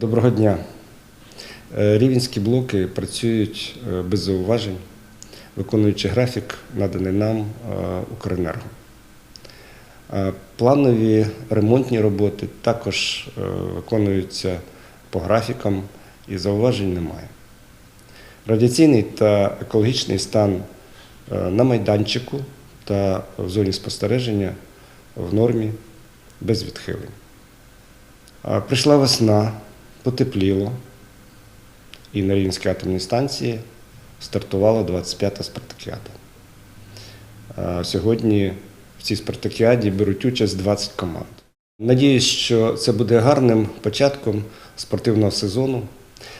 Доброго дня. Е, Рівенські блоки працюють е, без зауважень, виконуючи графік, наданий нам е, Укренерго. Планові ремонтні роботи також виконуються по графікам і зауважень немає. Радіаційний та екологічний стан на майданчику та в зоні спостереження в нормі без відхилень. Прийшла весна, потепліло, і на Рівненській атомній станції стартувала 25-та спартакіада. Сьогодні в цій спартакіаді беруть участь 20 команд. Надіюсь, що це буде гарним початком спортивного сезону.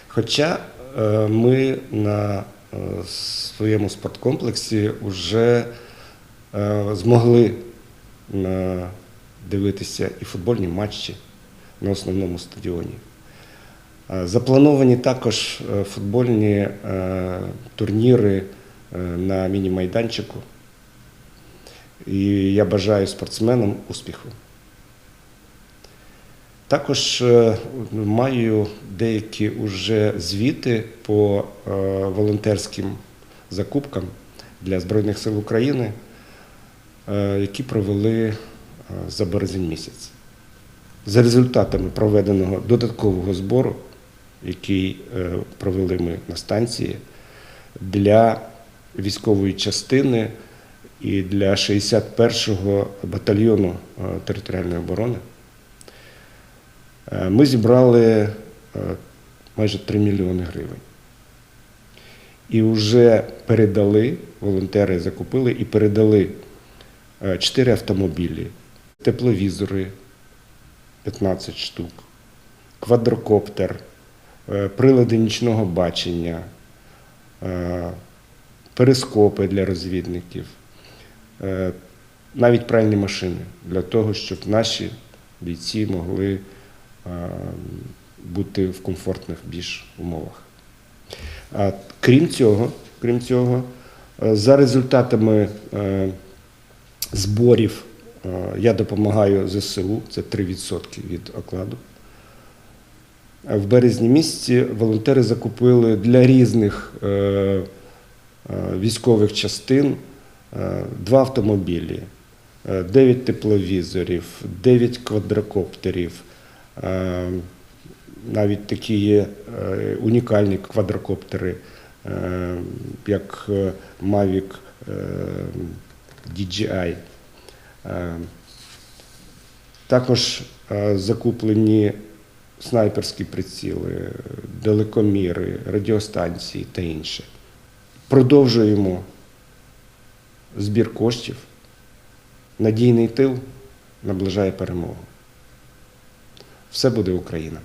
Хоча е, ми на е, своєму спорткомплексі вже е, змогли дивитися і футбольні матчі на основному стадіоні. Е, Заплановані також е, футбольні е, турніри на міні-майданчику. І я бажаю спортсменам успіху. Також маю деякі уже звіти по волонтерським закупкам для Збройних сил України, які провели за березень місяць. За результатами проведеного додаткового збору, який е, провели ми на станції, для військової частини і для 61-го батальйону е, територіальної оборони, е, ми зібрали майже 3 мільйони гривень. І вже передали, волонтери закупили і передали 4 автомобілі, тепловізори 15 штук, квадрокоптер, прилади нічного бачення, е, перископи для розвідників, е, навіть пральні машини для того, щоб наші бійці могли е, бути в комфортних більш умовах. Крім цього, крім цього, е, за результатами е, зборів е, я допомагаю ЗСУ, це 3% від окладу. А В березні місяці волонтери закупили для різних е, е, військових частин е, два автомобілі, е, 9 тепловізорів, 9 квадрокоптерів. е, Навіть такі є е, унікальні квадрокоптери, е, як е, Mavic е, DJI. Е, Також е, закуплені снайперські приціли, далекоміри, радіостанції та інше. Продовжуємо збір коштів. Надійний тил наближає перемогу. Все буде Україна.